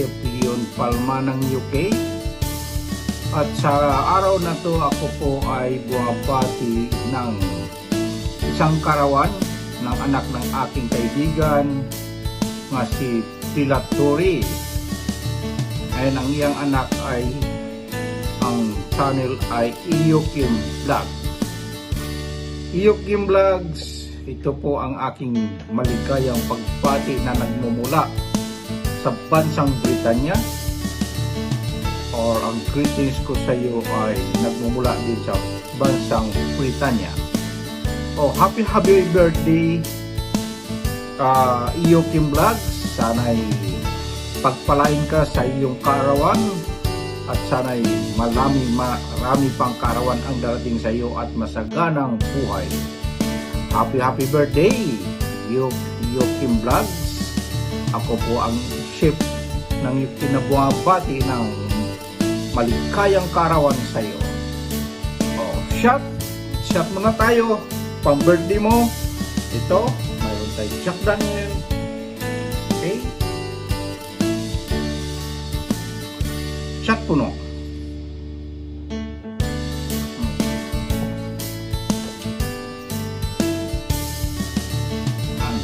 Chef Leon Palma ng UK. At sa araw na to ako po ay buwabati ng isang karawan ng anak ng aking kaibigan nga si Tilaturi. Ayan ang iyang anak ay ang channel ay Iyokim Vlog. Iyokim Vlogs, ito po ang aking maligayang pagbati na nagmumula sa bansang Britanya or ang greetings ko sa iyo ay nagmumula din sa bansang Britanya. Oh, happy happy birthday uh, iyo Kim Vlogs. Sana'y pagpalain ka sa iyong karawan at sana'y marami, marami pang karawan ang darating sa iyo at masaganang buhay. Happy happy birthday, Yo, Yo Kim Vlogs. Ako po ang chef ng kinabuhabati ng maligayang karawan sa iyo. Oh, shot! Shot muna tayo. Pang birthday mo. Ito, mayroon tayo Jack Daniel. Okay? Shot puno. Yan.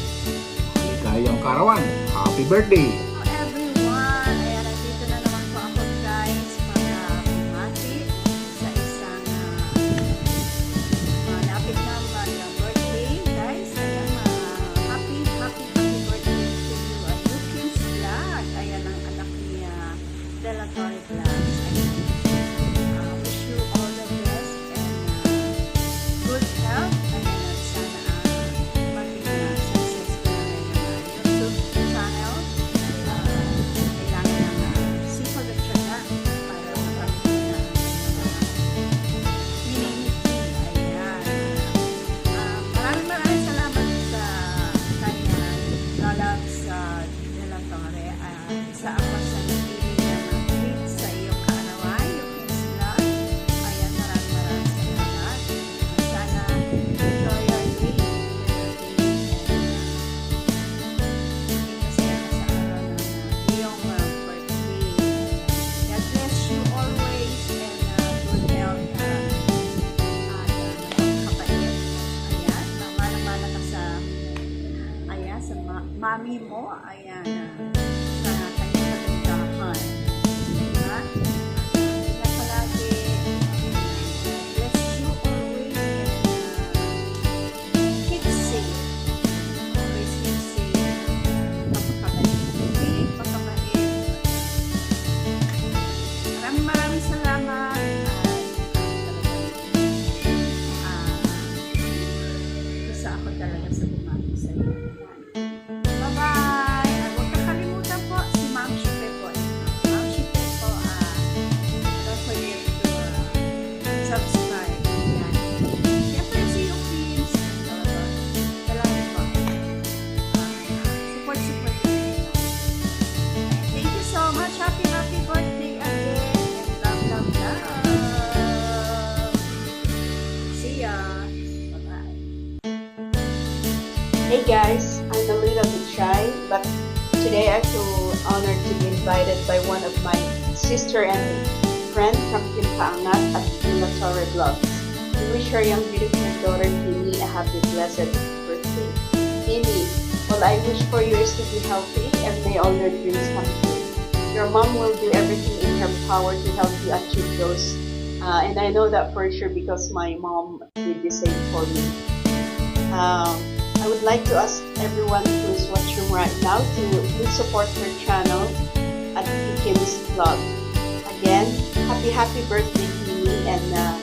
Maligayang karawan. Happy birthday! Everyone! Ayan, nandito na naman po ako guys para bumati sa isang uh, malapit na mga birthday guys. Ayan, uh, happy, happy, birthday to you. Uh, Yukim's Vlog. Ayan anak Vlogs. Ayan. Uh, mami mo. Ayan, Hey guys, I'm a little bit shy, but today I feel honored to be invited by one of my sister and friend from Kimpaangat at Villa Torre Vlogs. We wish her young beautiful daughter Kimi a happy blessed birthday. Kimi, all I wish for you is to be healthy and may all your dreams come true. Your mom will do everything in her power to help you achieve those. Uh, and I know that for sure because my mom did the same for me. Um, I would like to ask everyone who is watching right now to please support her channel at Kim's Vlog. Again, happy happy birthday Kimi and uh,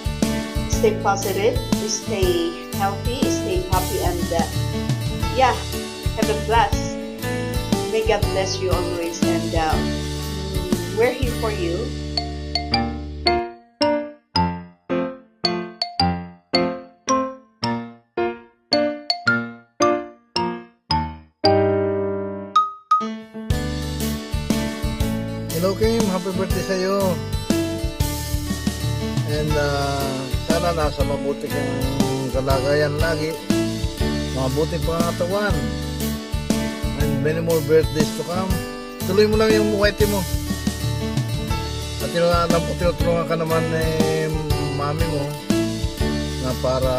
stay positive, stay healthy, stay happy and uh, yeah, have a blast. May God bless you always and uh, we're here for you. Happy birthday sa iyo. And uh, sana nasa mabuti kang kalagayan lagi. Mabuti pangatawan. And many more birthdays to come. tuloy mo lang yung whitey mo. At tinulungan, tinutulungan ka naman eh, mami mo na para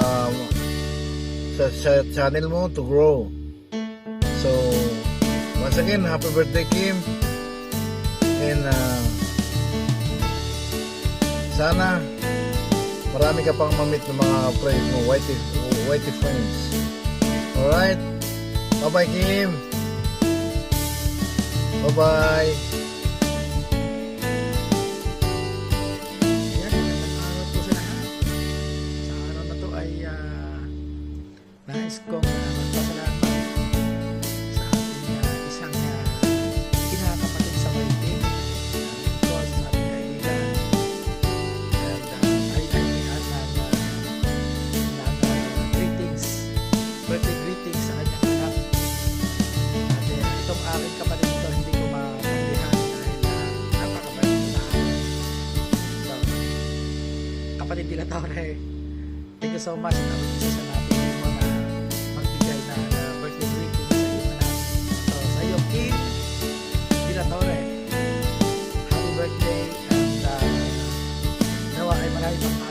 sa, sa channel mo to grow. So, once again, happy birthday Kim. And uh, sana marami ka pang mamit ng mga friends mo, whitey, whitey friends. Alright? Bye-bye Kim. Bye-bye. Ayan, magandang araw kapatid nila Torre. Thank you so much. Ito, isa natin yung magbigay na uh, birthday na. So, sa iyo, Kim Dila Torre. Happy birthday and uh, nawa ay marami